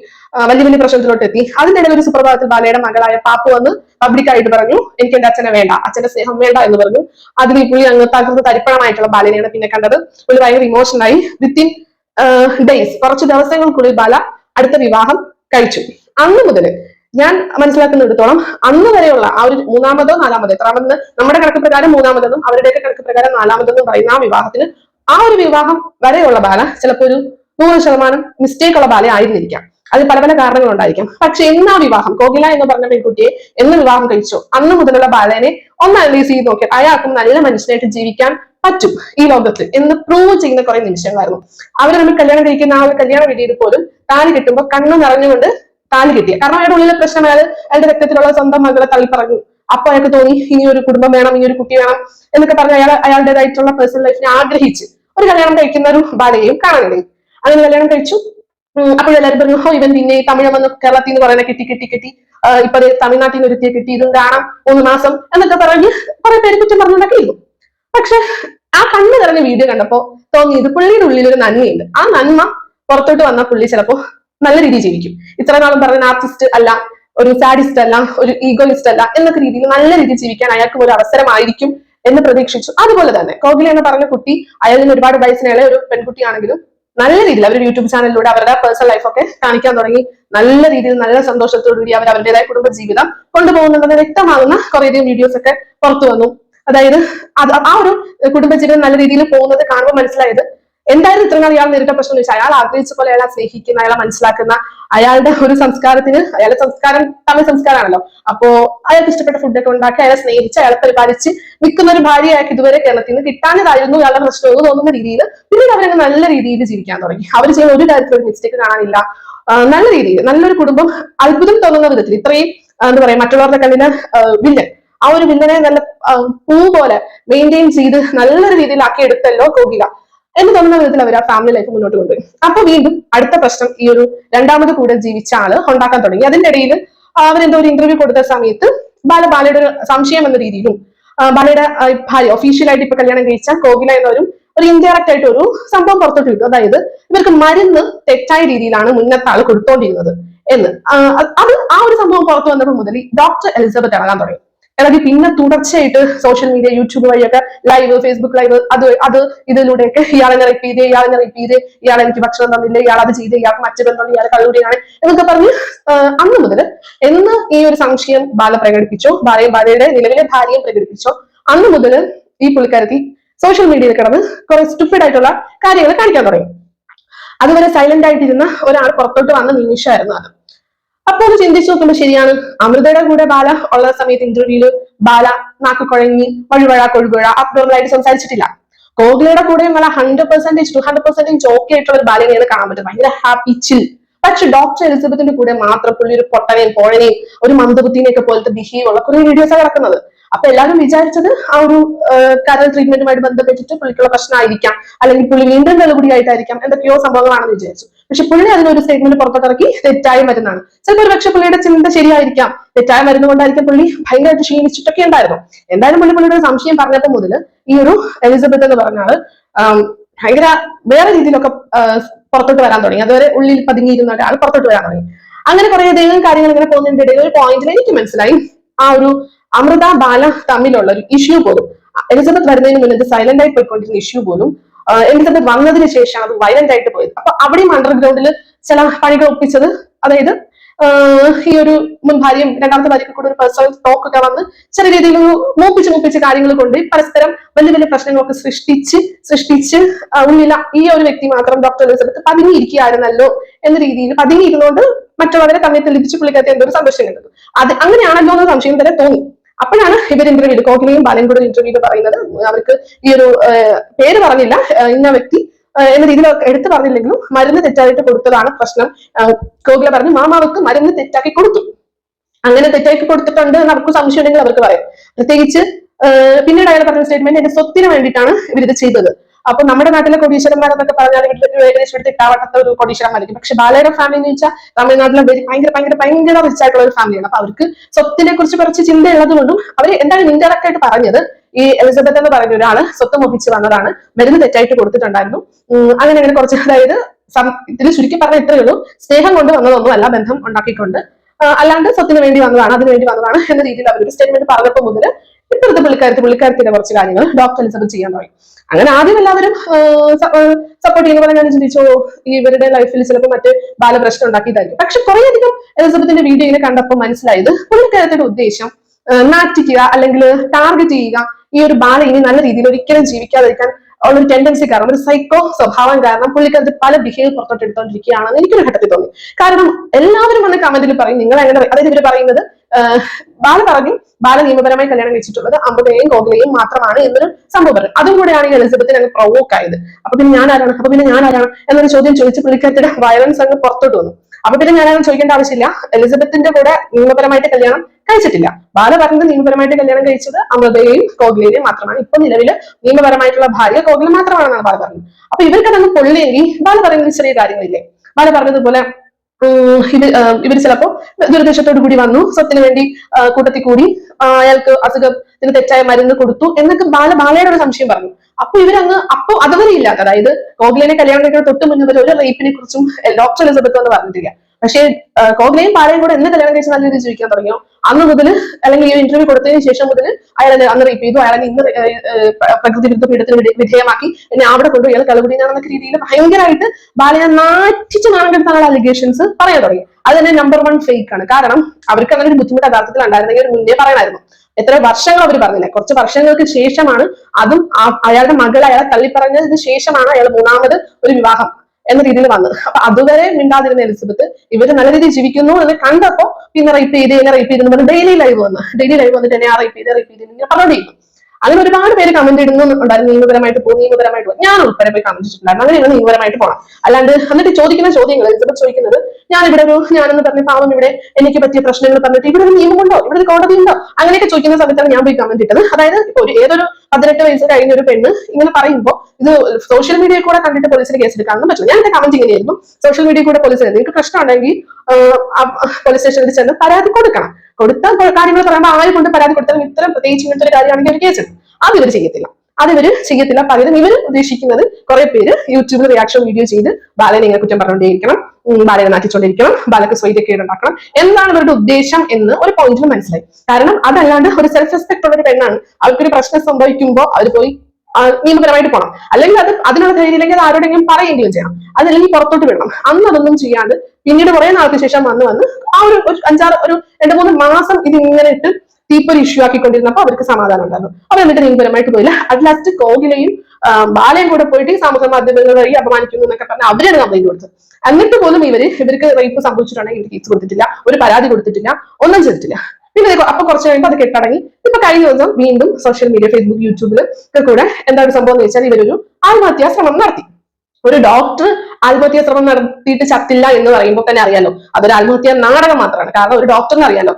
വലിയ വലിയ പ്രശ്നത്തിലോട്ട് എത്തി അതിന്റെ ഇടയിൽ ഒരു സുപ്രഭാതത്തിൽ ബാലയുടെ മകളായ പാപ്പു വന്ന് പബ്ലിക്കായിട്ട് പറഞ്ഞു എനിക്ക് എന്റെ അച്ഛനെ വേണ്ട അച്ഛന്റെ സ്നേഹം വേണ്ട എന്ന് പറഞ്ഞു. അതിൽ ഈ പുള്ളി അങ്ങ് തകർന്ന് തരിപ്പണമായിട്ടുള്ള ബാലനെയാണ് പിന്നെ കണ്ടത്. പുള്ളി ഭയങ്കര ഇമോഷണലായി വിത്തിൻ ഡേയ്സ് കുറച്ച് ദിവസങ്ങൾക്കുള്ളിൽ ബാല അടുത്ത വിവാഹം കഴിച്ചു. അന്ന് മുതൽ ഞാൻ മനസ്സിലാക്കുന്നിടത്തോളം അന്ന് വരെയുള്ള ആ ഒരു മൂന്നാമതോ നാലാമതോ എത്രാമതെന്ന് നമ്മുടെ കണക്ക് പ്രകാരം മൂന്നാമതെന്നും അവരുടെയൊക്കെ കണക്ക് പ്രകാരം നാലാമതെന്നും പറയുന്ന ആ വിവാഹത്തിന് ആ ഒരു വിവാഹം വരെയുള്ള ബാല ചിലപ്പോൾ ഒരു നൂറ് ശതമാനം മിസ്റ്റേക്ക് ഉള്ള ബാല ആയിരുന്നിരിക്കാം അതിൽ പല പല കാരണങ്ങളുണ്ടായിരിക്കാം. പക്ഷെ എന്നാ വിവാഹം കോകില എന്ന് പറഞ്ഞ പെൺകുട്ടിയെ എന്ന് വിവാഹം കഴിച്ചോ അന്ന് മുതലുള്ള ബാലനെ ഒന്ന് അനലൈസ് ചെയ്ത് നോക്കിയാൽ അയാൾക്കും നല്ല മനുഷ്യനായിട്ട് ജീവിക്കാൻ പറ്റും ഈ ലോകത്ത്. എന്ന് പ്രൂവ് ചെയ്യുന്ന കുറെ നിമിഷങ്ങളായിരുന്നു. അവർ നമ്മൾ കല്യാണം കഴിക്കുന്ന ആ ഒരു കല്യാണ വീഡിയോയിൽ പോലും താലി കിട്ടുമ്പോൾ കണ്ണു നിറഞ്ഞുകൊണ്ട് താലി കിട്ടിയ കാരണം അയാളുടെ ഉള്ളിലെ പ്രശ്നം അയാൾ അയാളുടെ രക്തത്തിലുള്ള സ്വന്തം മകളെ തള്ളി പറഞ്ഞു. അപ്പൊ അയാൾക്ക് തോന്നി ഇനി ഒരു കുടുംബം വേണം ഇനി ഒരു കുട്ടി വേണം എന്നൊക്കെ പറഞ്ഞ് അയാൾ അയാളുടേതായിട്ടുള്ള പേഴ്സണൽ ലൈഫിനെ ആഗ്രഹിച്ച് ഒരു കല്യാണം കഴിക്കുന്ന ഒരു ബാലയെയും കാണാനിടയും അങ്ങനെ കല്യാണം കഴിച്ചു. അപ്പോൾ എല്ലാവരും പറഞ്ഞു ഹോ ഇവൻ പിന്നെ തമിഴ് വന്ന് കേരളത്തിൽ നിന്ന് പറയുന്ന കിട്ടി കിട്ടി കിട്ടി. ഇപ്പൊ തമിഴ്നാട്ടിൽ നിന്ന് ഒരുത്തിയെ കിട്ടി ഇതും കാണാം മൂന്ന് മാസം എന്നൊക്കെ പറഞ്ഞ് കുറെ പേര് കുറ്റം പറഞ്ഞുകൊണ്ടൊക്കെ ഇരുന്നു. പക്ഷെ ആ കണ്ണു നിറഞ്ഞ വീഡിയോ കണ്ടപ്പോ തോന്നിയത് പുള്ളിയുടെ ഉള്ളിൽ ഒരു നന്മയുണ്ട്. ആ നന്മ പുറത്തോട്ട് വന്ന പുള്ളി ചിലപ്പോ നല്ല രീതിയിൽ ജീവിക്കും. ഇത്ര നാളും പറഞ്ഞ ആർട്ടിസ്റ്റ് അല്ല ഒരു സാഡിസ്റ്റ് അല്ല ഒരു ഈഗോയിസ്റ്റ് അല്ല എന്നൊക്കെ രീതിയിൽ നല്ല രീതിയിൽ ജീവിക്കാൻ അയാൾക്ക് ഒരു അവസരമായിരിക്കും എന്ന് പ്രതീക്ഷിച്ചു. അതുപോലെ തന്നെ കോഗിലി എന്ന് പറഞ്ഞ കുട്ടി അയാളിൽ നിന്ന് ഒരുപാട് വയസ്സിനുള്ള ഒരു പെൺകുട്ടിയാണെങ്കിലും നല്ല രീതിയിൽ അവർ യൂട്യൂബ് ചാനലിലൂടെ അവരുടെ പേഴ്സണൽ ലൈഫൊക്കെ കാണിക്കാൻ തുടങ്ങി. നല്ല രീതിയിൽ നല്ല സന്തോഷത്തോടുകൂടി അവർ അവരുടേതായ കുടുംബ ജീവിതം കൊണ്ടുപോകുന്നുണ്ടെന്ന് വ്യക്തമാകുന്ന കുറേയധികം വീഡിയോസ് ഒക്കെ പുറത്തു വന്നു. അതായത് ആ ഒരു കുടുംബജീവിതം നല്ല രീതിയിൽ പോകുന്നത് കാണുമ്പോൾ മനസ്സിലായത് എന്തായാലും ഇത്ര നാൾ ഇയാൾ നേരിട്ട പ്രശ്നം വെച്ചാൽ അയാൾ ആഗ്രഹിച്ച പോലെ അയാളെ സ്നേഹിക്കുന്ന അയാളെ മനസ്സിലാക്കുന്ന അയാളുടെ ഒരു സംസ്കാരത്തിന് അയാളെ സംസ്കാരം തമിഴ് സംസ്കാരമാണല്ലോ. അപ്പോ അയാൾക്ക് ഇഷ്ടപ്പെട്ട ഫുഡൊക്കെ ഉണ്ടാക്കി അയാളെ സ്നേഹിച്ച് അയാളെ പരിപാലിച്ച് നിൽക്കുന്ന ഒരു ഭാര്യ അയാൾക്ക് ഇതുവരെ കേരളത്തിൽ നിന്ന് കിട്ടാനായിരുന്നു അയാളുടെ പ്രശ്നം എന്ന് തോന്നുന്ന രീതിയിൽ പിന്നീട് അവരങ്ങ് നല്ല രീതിയിൽ ജീവിക്കാൻ തുടങ്ങി. അവർ ചെയ്യുന്ന ഒരു കാര്യത്തിൽ ഒരു മിസ്റ്റേക്ക് കാണാനില്ല. നല്ല രീതിയിൽ നല്ലൊരു കുടുംബം അത്ഭുതം തോന്നുന്ന വിധത്തിൽ ഇത്രയും എന്താ പറയാ മറ്റുള്ളവരുടെ കണ്ണിന് വില്ലൻ. ആ ഒരു വില്ലനെ നല്ല പൂ പോലെ മെയിന്റെയിൻ ചെയ്ത് നല്ലൊരു രീതിയിൽ ആക്കി എടുത്തല്ലോ കോകില എന്ന് തോന്നുന്ന വിധത്തിൽ അവർ ആ ഫാമിലി ലൈഫ് മുന്നോട്ട് കൊണ്ടുപോയി. അപ്പൊ വീണ്ടും അടുത്ത പ്രശ്നം ഈ ഒരു രണ്ടാമത് കൂടെ ജീവിച്ച ആൾ ഉണ്ടാക്കാൻ തുടങ്ങി. അതിന്റെ ഇടയിൽ അവരെന്തോ ഒരു ഇന്റർവ്യൂ കൊടുത്ത സമയത്ത് ബാല ബാലയുടെ സംശയം എന്ന രീതിയിലും ബാലയുടെ ഭാര്യ ഒഫീഷ്യലായിട്ട് ഇപ്പൊ കല്യാണം കഴിച്ച കോകില എന്നവരും ഒരു ഇൻഡയറക്റ്റ് ആയിട്ട് ഒരു സംഭവം പുറത്തോട്ട് വിട്ടു. അതായത് ഇവർക്ക് മരുന്ന് തെറ്റായ രീതിയിലാണ് മുന്നത്തെ ആൾ കൊടുത്തോണ്ടിരുന്നത് എന്ന്. അത് ആ ഒരു സംഭവം പുറത്തു വന്നപ്പോൾ മുതൽ ഡോക്ടർ എലിസബത്ത് ഇറങ്ങാൻ തുടങ്ങി. ഇളകി പിന്നെ തുടർച്ചയായിട്ട് സോഷ്യൽ മീഡിയ യൂട്യൂബ് വഴിയൊക്കെ ലൈവ് ഫേസ്ബുക്ക് ലൈവ് അത് അത് ഇതിലൂടെയൊക്കെ ഇയാളെ റിപ്പീറ്റ് ചെയ്ത് ഇയാളെ റേപ്പ് ചെയ്ത് ഇയാൾ എനിക്ക് ഭക്ഷണം തന്നില്ല ഇയാൾ അത് ചെയ്ത് ഇയാൾക്ക് മറ്റു ബന്ധമുണ്ട് ഇയാൾ കള്ളൂടിയാണ് എന്നൊക്കെ പറഞ്ഞ് അന്ന് മുതൽ എന്ന് ഈ ഒരു സംശയം ബാല പ്രകടിപ്പിച്ചോ. ബാലയും ബാലയുടെ നിലവിലെ ഭാര്യയും പ്രകടിപ്പിച്ചോ. അന്ന് മുതൽ ഈ പുള്ളിക്കാരത്തി സോഷ്യൽ മീഡിയയിൽ കിടന്ന് കുറെ സ്റ്റുപ്പിഡ് ആയിട്ടുള്ള കാര്യങ്ങൾ കാണിക്കാൻ തുടങ്ങി. അതുവരെ സൈലന്റ് ആയിട്ടിരുന്ന ഒരാൾ പുറത്തോട്ട് വന്ന നിമിഷമായിരുന്നു അത്. അപ്പൊ ഒന്ന് ചിന്തിച്ചു നോക്കുമ്പോൾ ശരിയാണ്. അമൃതയുടെ കൂടെ ബാല ഉള്ള സമയത്ത് ഇന്റർവ്യൂൽ ബാല നാക്ക് കുഴങ്ങി വഴിവഴ കൊഴുകുഴ അപ്നോർമലായിട്ട് സംസാരിച്ചിട്ടില്ല. കോഹ്ലിയുടെ കൂടെ നമ്മളെ hundred percentage to hundred percentage okay ആയിട്ടുള്ള ഒരു ബാലനെയാണ് കാണാൻ പറ്റും ഭയങ്കര ഹാപ്പി ചിൽ പക്ഷെ ഡോക്ടർ എലിസബത്തിന്റെ കൂടെ മാത്രം പുള്ളി ഒരു പൊട്ടനെയും പോഴനെയും ഒരു മന്ദബുദ്ധിനെയൊക്കെ പോലത്തെ ബിഹേവ് ഉള്ള കുറെ വീഡിയോസ് ആണ് കിടക്കുന്നത് അപ്പൊ എല്ലാവരും വിചാരിച്ചത് ആ ഒരു കരൾ ട്രീറ്റ്മെന്റുമായിട്ട് ബന്ധപ്പെട്ടിട്ട് പുള്ളിക്കുള്ള പ്രശ്നമായിരിക്കാം അല്ലെങ്കിൽ പുള്ളി വീണ്ടും ആയിട്ടായിരിക്കാം എന്തൊക്കെയോ സംഭവങ്ങളാണെന്ന് വിചാരിച്ചു. പക്ഷെ പുള്ളി അതിനൊരു സ്റ്റേറ്റ്മെന്റ് പുറത്തിറക്കി തെറ്റായ മരുന്നാണ്. ചിലപ്പോൾ പക്ഷെ പുള്ളിയുടെ ചിന്ത ശരിയായിരിക്കാം. തെറ്റായ മരുന്ന് കൊണ്ടായിരിക്കും പുള്ളി ഭയങ്കരമായിട്ട് ക്ഷീണിച്ചിട്ടൊക്കെ ഉണ്ടായിരുന്നു. എന്തായാലും പുള്ളി പുള്ളിയുടെ സംശയം പറഞ്ഞപ്പോൾ മുതൽ ഈ ഒരു എലിസബത്ത് എന്ന് പറഞ്ഞാൽ ഭയങ്കര വേറെ രീതിയിലൊക്കെ പുറത്തോട്ട് വരാൻ തുടങ്ങി. അതുവരെ ഉള്ളിൽ പതുങ്ങിയിരുന്ന ഒരാൾ പുറത്തോട്ട് വരാൻ തുടങ്ങി. അങ്ങനെ കുറെ അധികം കാര്യങ്ങൾ ഇങ്ങനെ പോകുന്നതിന്റെ ഇടയിൽ ഒരു പോയിന്റിൽ എനിക്ക് മനസ്സിലായി. ആ ഒരു അമൃത ബാല തമ്മിലുള്ള ഒരു ഇഷ്യൂ പോലും. എലിസബത്ത് വരുന്നതിന് മുന്നേ സൈലന്റ് ആയി പോയിക്കൊണ്ടിരുന്ന ഇഷ്യൂ പോലും എലിസബത്ത് വന്നതിന് ശേഷം അത് വയലന്റ് ആയിട്ട് പോയത്. അപ്പൊ അവിടെയും അണ്ടർഗ്രൗണ്ടിൽ ചില പണികൾ ഒപ്പിച്ചത് അതായത് ഈ ഒരു മുൻ ഭാര്യയും രണ്ടാമത്തെ ഭാര്യയ്ക്ക് കൂടെ ഒരു പേഴ്സണൽ ടോക്ക് ഒക്കെ വന്ന് ചെറിയ രീതിയിൽ മൂപ്പിച്ച് മൂപ്പിച്ച് കാര്യങ്ങൾ കൊണ്ട് പരസ്പരം വലിയ വലിയ പ്രശ്നങ്ങളൊക്കെ സൃഷ്ടിച്ച് സൃഷ്ടിച്ച് ഉള്ളില ഈ ഒരു വ്യക്തി മാത്രം ഡോക്ടർ എലിസബത്ത് പതുങ്ങിയിരിക്കുകയായിരുന്നല്ലോ എന്ന രീതിയിൽ പതുങ്ങിയിരുന്നുകൊണ്ട് മറ്റുള്ളവരെ തമ്മിൽ തെളിപ്പിച്ച് പുള്ളിക്കകത്ത് എന്തൊരു സന്തോഷം കണ്ടത്. അത് അങ്ങനെയാണല്ലോ എന്ന സംശയം തന്നെ തോന്നി. അപ്പോഴാണ് ഇവർ ഇന്റർവ്യൂ കോഹ്ലിയും ബാലയും കൂടെ ഇന്റർവ്യൂ പറയുന്നത്. അവർക്ക് ഈ ഒരു പേര് പറഞ്ഞില്ല. ഇന്ന വ്യക്തി എന്ന രീതിയിൽ എടുത്തു പറഞ്ഞില്ലെങ്കിലും മരുന്ന് തെറ്റായിട്ട് കൊടുത്തതാണ് പ്രശ്നം. കോഹ്ല പറഞ്ഞു മാമാവർക്ക് മരുന്ന് തെറ്റാക്കി കൊടുത്തു. അങ്ങനെ തെറ്റാക്കി കൊടുത്തിട്ടുണ്ട് എന്ന് അവർക്ക് സംശയം ഉണ്ടെങ്കിൽ അവർക്ക് പറയാം. പ്രത്യേകിച്ച് പിന്നീട് അയാൾ പറഞ്ഞ സ്റ്റേറ്റ്മെന്റ് എന്റെ സ്വത്തിന് വേണ്ടിയിട്ടാണ് ഇവരിത് ചെയ്തത്. അപ്പൊ നമ്മുടെ നാട്ടിലെ കൊടീശ്വരന്മാരെന്നൊക്കെ പറഞ്ഞാൽ ഏകദേശം എടുത്ത് ഇട്ടാവട്ടത്തെ ഒരു കൊടീശ്വരന്മാരായിരിക്കും പക്ഷെ ബാലയുടെ ഫാമിലി എന്ന് വെച്ചാൽ തമിഴ്നാട്ടിലെ ഭയങ്കര ഭയങ്കര ഭയങ്കര റിച്ച് ആയിട്ടുള്ള ഒരു ഫാമിലിയാണ് അപ്പൊ അവർക്ക് സ്വത്തിനെ കുറിച്ച് കുറച്ച് ചിന്തയുള്ളത് കൊണ്ടും അവർ എന്താണ് ഇൻഡയറക്റ്റ് ആയിട്ട് പറഞ്ഞത് ഈ എലിസബത്ത് എന്ന് പറയുന്ന ഒരാൾ സ്വത്ത് മോഹിച്ച് വന്നതാണ്. മരുന്ന് തെറ്റായിട്ട് കൊടുത്തിട്ടുണ്ടായിരുന്നു. അങ്ങനെ അങ്ങനെ കുറച്ച് (laughs) അതായത് ഇതിൽ ചുരുക്കി പറഞ്ഞ ഇത്രയേ ഉള്ളൂ. സ്നേഹം കൊണ്ട് വന്നതൊന്നും അല്ല ബന്ധം ഉണ്ടാക്കിക്കൊണ്ട്. അല്ലാണ്ട് സ്വത്തിന് വേണ്ടി വന്നതാണ് അതിന് വേണ്ടി വന്നതാണ് എന്ന രീതിയിൽ അവരൊരു സ്റ്റേറ്റ്മെന്റ് പറഞ്ഞപ്പോൾ മുതൽ ഇപ്പോഴത്തെ പുള്ളിക്കാരത്തി പുള്ളിക്കാരത്തിന്റെ കുറച്ച് കാര്യങ്ങൾ ഡോക്ടർ എലിസബത്ത് ചെയ്യാൻ തുടങ്ങി. അങ്ങനെ ആദ്യം എല്ലാവരും സപ്പോർട്ട് ചെയ്യുന്ന ഞാൻ ചിന്തിച്ചോ ഇവരുടെ ലൈഫിൽ ചിലപ്പോൾ മറ്റ് ബാലപ്രശ്നം ഉണ്ടാക്കിയതായിരിക്കും. പക്ഷെ കുറെ അധികം എലിസബത്തിന്റെ വീഡിയോ ഇങ്ങനെ കണ്ടപ്പോൾ മനസ്സിലായത് പുള്ളിക്കാരത്തിന്റെ ഉദ്ദേശം നാറ്റിക്കുക അല്ലെങ്കിൽ ടാർഗറ്റ് ചെയ്യുക. ഈ ഒരു ബാല ഇനി നല്ല രീതിയിൽ ഒരിക്കലും ജീവിക്കാതിരിക്കാൻ ഉള്ളൊരു ടെൻഡൻസി കാരണം ഒരു സൈക്കോ സ്വഭാവം കാരണം പുള്ളിക്കകത്ത് പല ബിഹേവ് പുറത്തോട്ട് എടുത്തോണ്ടിരിക്കുകയാണെന്ന് എനിക്കൊരു ഘട്ടത്തിൽ തോന്നി. കാരണം എല്ലാവരും വന്ന് കമന്റിൽ പറയും നിങ്ങൾ എങ്ങനെ അതായത് ഇവർ പറയുന്നത് ബാല പറഞ്ഞു ബാല നിയമപരമായി കല്യാണം കഴിച്ചിട്ടുള്ളത് അമൃതയും ഗോകുലയും മാത്രമാണ് എന്നൊരു സംഭവം പറഞ്ഞു. അതും കൂടെയാണ് ഈ എലിസബത്തിന് അങ്ങ് പ്രൊവോക്ക് ആയത്. അപ്പൊ പിന്നെ ഞാൻ ആരാണ് അപ്പൊ പിന്നെ ഞാൻ ആരാണ് എന്നൊരു ചോദ്യം ചോദിച്ച് പുള്ളിക്കാരത്തിന് വയലൻസ് അങ്ങ് പുറത്തോട്ട് വന്നു. അപ്പൊ പിന്നെ ഞാനങ്ങനെ ചോദിക്കേണ്ട ആവശ്യമില്ല. എലിസബത്തിന്റെ കൂടെ നിയമപരമായിട്ട് കല്യാണം കഴിച്ചിട്ടില്ല. ബാല പറഞ്ഞത് നിയമപരമായിട്ട് കല്യാണം കഴിച്ചത് അമൃതയെയും കോഗിലയെയും മാത്രമാണ്. ഇപ്പൊ നിലവിൽ നിയമപരമായിട്ടുള്ള ഭാര്യ കോഗില മാത്രമാണെന്നാണ് ബാല പറഞ്ഞത്. അപ്പൊ ഇവർക്ക് അതങ്ങ് പൊള്ളിയെങ്കിൽ ബാല പറയുന്നത് ചെറിയ കാര്യങ്ങളില്ലേ? ബാല പറഞ്ഞതുപോലെ ഇത് ഇവർ ചിലപ്പോ ദുരുദ്ദേശത്തോടു കൂടി വന്നു. സ്വത്തിന് വേണ്ടി കൂട്ടത്തിൽ കൂടി അയാൾക്ക് അസുഖത്തിന് തെറ്റായ മരുന്ന് കൊടുത്തു എന്നൊക്കെ ബാല ബാലയുടെ ഒരു സംശയം പറഞ്ഞു. അപ്പൊ ഇവരങ്ങ് അപ്പൊ അതുവരെ ഇല്ല അതായത് കോഗ്ലിനെ കല്യാണം കഴിക്കുന്ന തൊട്ട് മുന്നേ വരെ ഒരു റേപ്പിനെ കുറിച്ചും ഡോക്ടർ എലിസബത്ത് എന്ന് പറഞ്ഞിട്ടില്ല. പക്ഷേ കോഗ്ലയും പാലയും കൂടെ എന്ന് കല്യാണം കഴിച്ച് നല്ല രീതിയിൽ ജീവിക്കാൻ തുടങ്ങിയോ? അന്ന് മുതൽ അല്ലെങ്കിൽ ഈ ഇന്റർവ്യൂ കൊടുത്തതിന് ശേഷം മുതൽ അയാൾ അന്ന് റേപ്പ് ചെയ്തു. അയാളെ ഇന്ന് പ്രകൃതി വിരുദ്ധ പീഡത്തിന് വിധേയമാക്കി. എന്നെ അവിടെ കൊണ്ട് ഇയാൾ കളുകുടിയാണെന്നൊക്കെ രീതിയിൽ ഭയങ്കരമായിട്ട് ബാലിനെ നാറ്റിച്ച് നാണം നാണെടുത്താണ് അലിഗേഷൻസ് പറയാൻ തുടങ്ങി. അത് തന്നെ നമ്പർ വൺ ഫേക്ക് ആണ്. കാരണം അവർക്ക് അങ്ങനെ ഒരു ബുദ്ധിമുട്ട് യഥാർത്ഥത്തിൽ ഉണ്ടായിരുന്നെങ്കിൽ മുന്നേ പറയണമായിരുന്നു. എത്ര വർഷങ്ങൾ അവർ പറഞ്ഞില്ല? കുറച്ച് വർഷങ്ങൾക്ക് ശേഷമാണ് അതും അയാളുടെ മകൾ അയാളെ തള്ളിപ്പറഞ്ഞതിന് ശേഷമാണ് അയാൾ മൂന്നാമത് ഒരു വിവാഹം എന്ന രീതിയിൽ വന്നത്. അപ്പൊ അതുവരെ മിണ്ടാതിരുന്ന എലിസബത്ത് ഇവർ നല്ല രീതിയിൽ ജീവിക്കുന്നു എന്ന് കണ്ടപ്പോ പിന്നെ റേപ്പ് ചെയ്ത് എന്നെ റേപ്പ് ചെയ്തെന്ന് പറഞ്ഞ്. ഡെയിലി ലൈവ് വന്ന്. ഡെയിലി ലൈവ് വന്നിട്ട് എന്നെ ആ റേപ്പ് ചെയ്ത് റേപ്പ് ചെയ്ത് ഇങ്ങനെ അങ്ങനെ ഒരുപാട് പേര് കമന്റ് ഇടുന്നുണ്ടായിരുന്നു നിയമപരമായിട്ട് പോകും നിയമപരമായിട്ട് ഞാൻ ഉൾപ്പെടെ പോയി കമന്റ് അങ്ങനെ ഞങ്ങൾ നിയമപരമായിട്ട് പോകണം അല്ലാണ്ട് എന്നിട്ട് ചോദിക്കുന്ന ചോദ്യങ്ങൾ എലിസബത്ത് ചോദിക്കുന്നത് ഞാൻ ഇവിടെ ഒരു ഞാനെന്ന് പറഞ്ഞ പാവം ഇവിടെ എനിക്ക് പറ്റിയ പ്രശ്നങ്ങൾ പറഞ്ഞിട്ട് ഇവിടെ ഒരു നിയമമുണ്ടോ? ഇവിടെ ഒരു കോടതി ഉണ്ടോ? അങ്ങനെയൊക്കെ ചോദിക്കുന്ന സമയത്താണ് ഞാൻ പോയി കമന്റ് ഇട്ടത്. അതായത് ഒരു ഏതൊരു പതിനെട്ട് വയസ്സ് കഴിഞ്ഞ ഒരു പെണ്ണ് ഇങ്ങനെ പറയുമ്പോൾ ഇത് സോഷ്യൽ മീഡിയയിൽ കൂടെ കണ്ടിട്ട് പോലീസിന് കേസ് എടുക്കാനൊന്നും പറ്റില്ല. ഞാൻ എന്റെ കമന്റ് ഇങ്ങനെയായിരുന്നു. സോഷ്യൽ മീഡിയയിൽ കൂടെ പോലീസിന് നിങ്ങൾക്ക് പ്രശ്നം ഉണ്ടെങ്കിൽ പോലീസ് സ്റ്റേഷനിൽ ചെന്ന് പരാതി കൊടുക്കണം. കൊടുത്ത കാര്യങ്ങൾ പറയുമ്പോൾ ആര് കൊണ്ട് പരാതി കൊടുത്താലും ഇത്തരം പ്രത്യേകിച്ച് ഇങ്ങനത്തെ ഒരു കാര്യമാണെങ്കിൽ ഒരു കേസ് അത് ഇവർ ചെയ്യത്തില്ല. അത് ഇവർ ചെയ്യത്തില്ല. പകരം ഇവർ ഉദ്ദേശിക്കുന്നത് കുറെ പേര് യൂട്യൂബിൽ റിയാക്ഷൻ വീഡിയോ ചെയ്ത് ബാലനെ ഇങ്ങനെ കുറ്റം പറഞ്ഞുകൊണ്ടേയിരിക്കണം ബാലനെ നാട്ടിച്ചുകൊണ്ടിരിക്കണം ബാലക്ക് സ്വൈര്യക്കേട് ഉണ്ടാക്കണം എന്താണ് ഇവരുടെ ഉദ്ദേശം എന്ന് ഒരു പോയിന്റിൽ മനസ്സിലായി. കാരണം അതല്ലാണ്ട് ഒരു സെൽഫ് റെസ്പെക്ട് ഉള്ള ഒരു പെണ്ണാണ്. അവർക്കൊരു പ്രശ്നം സംഭവിക്കുമ്പോൾ അവർ പോയി നിയമപരമായിട്ട് പോണം. അല്ലെങ്കിൽ അത് അതിനുള്ള ധൈര്യമില്ലെങ്കിൽ അത് ആരോടെങ്കിലും പറയുകയും ചെയ്യണം. അതല്ലെങ്കിൽ പുറത്തോട്ട് വിടണം. അന്ന് അതൊന്നും ചെയ്യാണ്ട് പിന്നീട് കുറെ നാൾക്ക് ശേഷം വന്ന് വന്ന് ആ ഒരു അഞ്ചാറ് ഒരു രണ്ട് മൂന്ന് മാസം ഇത് ഇങ്ങനെ ഇട്ട് തീപ്പൊരു ഇഷ്യൂ ആക്കിക്കൊണ്ടിരുന്നപ്പോൾ അവർക്ക് സമാധാനം ഉണ്ടായിരുന്നു. അവർ എന്നിട്ട് നിയമപരമായിട്ട് പോയില്ല. അത് ലാസ്റ്റ് കോകിലയും ബാലയും കൂടെ പോയിട്ട് സാമൂഹ്യ മാധ്യമങ്ങൾ വഴി അപമാനിക്കുന്നു എന്നൊക്കെ പറഞ്ഞാൽ അവരാണ് കംപ്ലൈന്റ് കൊടുത്തത്. എന്നിട്ട് പോലും ഇവർ ഇവർക്ക് റേപ്പ് സംഭവിച്ചിട്ടുണ്ടെങ്കിൽ ഇവർ കേസ് കൊടുത്തിട്ടില്ല. ഒരു പരാതി കൊടുത്തിട്ടില്ല. ഒന്നും ചെയ്തിട്ടില്ല. പിന്നെ അപ്പൊ കുറച്ച് കഴിയുമ്പോൾ അത് കെട്ടടങ്ങി. ഇപ്പൊ കഴിഞ്ഞ ദിവസം വീണ്ടും സോഷ്യൽ മീഡിയ ഫേസ്ബുക്ക് യൂട്യൂബിൽ ഒക്കെ കൂടെ എന്താണ് സംഭവം എന്ന് വെച്ചാൽ ഇവരൊരു ആത്മഹത്യാ ശ്രമം നടത്തി. ഒരു ഡോക്ടർ ആത്മഹത്യാ ശ്രമം നടത്തിയിട്ട് ചത്തില്ല എന്ന് പറയുമ്പോൾ തന്നെ അറിയാലോ. അതൊരു ആത്മഹത്യാ നാടകം മാത്രമാണ്. കാരണം ഒരു ഡോക്ടറിന് അറിയാലോ.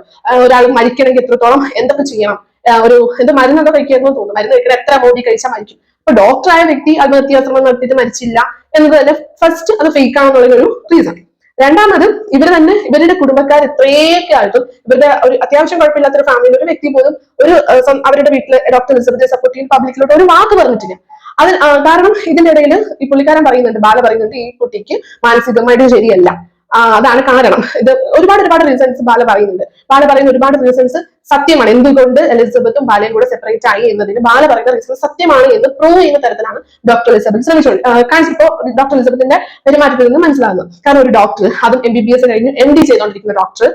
ഒരാൾ മരിക്കണമെങ്കിൽ എത്രത്തോളം എന്തൊക്കെ ചെയ്യണം. ഒരു എന്ത് മരുന്ന് എന്താ തോന്നുന്നു. മരുന്ന് കഴിക്കണം എത്ര മോദി കഴിച്ചാൽ മരിക്കും. അപ്പൊ ഡോക്ടറായ വ്യക്തി ആത്മഹത്യാ ശ്രമം നടത്തിയിട്ട് മരിച്ചില്ല എന്നത് തന്നെ ഫസ്റ്റ് അത് ഫേക്ക് ആണെന്നുള്ള ഒരു റീസൺ രണ്ടാമത് ഇവർ തന്നെ ഇവരുടെ കുടുംബക്കാർ ഇത്രയൊക്കെ ആയിട്ടും ഇവരുടെ ഒരു അത്യാവശ്യം കുഴപ്പമില്ലാത്ത ഒരു ഫാമിലിയിൽ ഒരു വ്യക്തി പോലും ഒരു അവരുടെ വീട്ടിലെ ഡോക്ടർ എലിസബത്തെ സപ്പോർട്ട് ചെയ്യും പബ്ലിക്കിലോട്ട് ഒരു വാക്ക് പറഞ്ഞിട്ടില്ല. അത് കാരണം ഇതിന്റെ ഇടയിൽ ഈ പുള്ളിക്കാരൻ പറയുന്നുണ്ട് ബാല പറയുന്നുണ്ട് ഈ കുട്ടിക്ക് മാനസികമായിട്ട് ശരിയല്ല. അതാണ് കാരണം. ഇത് ഒരുപാട് ഒരുപാട് റീസൺസ് ബാല പറയുന്നുണ്ട്. ബാല പറയുന്ന ഒരുപാട് റീസൺസ് സത്യമാണ്. എന്തുകൊണ്ട് എലിസബത്തും ബാലയും കൂടെ സെപ്പറേറ്റ് ആയി എന്നതിന് ബാല പറയുന്ന റീസൺ സത്യമാണ് എന്ന് പ്രൂവ് ചെയ്യുന്ന തരത്തിലാണ് ഡോക്ടർ എലിസബത്ത് ശ്രമിച്ചുകൊണ്ട് കാണിച്ചപ്പോ ഡോക്ടർ എലിസബത്തിന്റെ പെരുമാറ്റത്തിൽ നിന്ന് മനസ്സിലാകുന്നു കാരണം ഒരു ഡോക്ടർ അതും എം ബി ബി എസ് കഴിഞ്ഞ് എം ഡി ചെയ്തുകൊണ്ടിരിക്കുന്ന ഡോക്ടർ